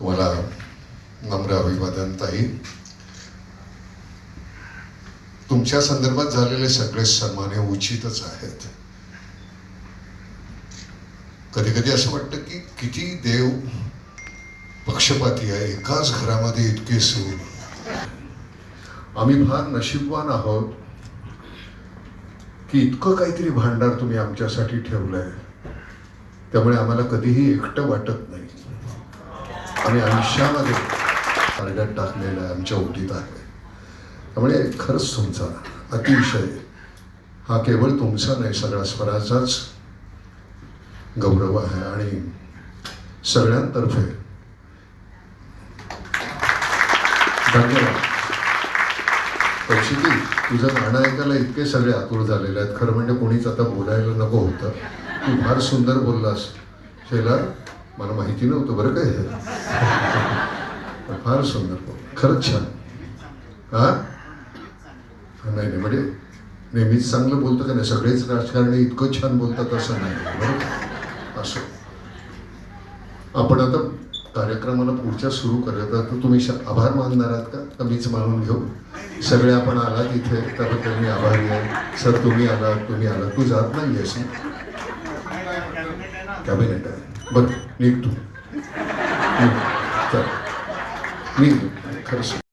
तुम्हाला नम्र अभिवादन ताई. तुमच्या संदर्भात झालेले सगळे सन्मान हे उचितच आहेत. कधी कधी असं वाटतं की किती देव पक्षपाती आहे एकाच घरामध्ये इतके सूर आम्ही फार नशीबवान आहोत की इतकं काहीतरी भांडार तुम्ही आमच्यासाठी ठेवलंय. त्यामुळे आम्हाला कधीही एकटं वाटत नाही. आणि आयुष्यामध्ये तारड्यात टाकलेलं आहे आमच्या ओटीत आहे. त्यामुळे खरंच तुमचा अतिशय हा केवळ तुमचा नाही सगळा स्वराचाच गौरव आहे आणि सगळ्यांतर्फे धन्यवाद. कौशिकी तुझं गाणं ऐकायला इतके सगळे आतुर झालेले आहेत. खरं म्हणजे कोणीच आता बोलायला नको होतं. तू फार सुंदर बोललास. शेला मला माहिती नव्हतं बरं काय हे? फार सुंदर. खरंच छान. हा? नाही नाही म्हणजे नेहमीच चांगलं बोलतं का नाही? सगळेच राजकारणी इतकं छान बोलतात असं नाही बरोबर? असं. आपण आता कार्यक्रमाला पुढच्या सुरू करत तर तुम्ही श- आभार मानणार आहात का? तर मीच मानून घेऊ? सगळे आपण आलात इथे त्याबद्दल मी आभारी आहे. सर तुम्ही आलात तुम्ही आलात. तू जात नाही आहेस कॅबिनेट आहे. बरं निघतो तू निघ. चल. निघ खरंच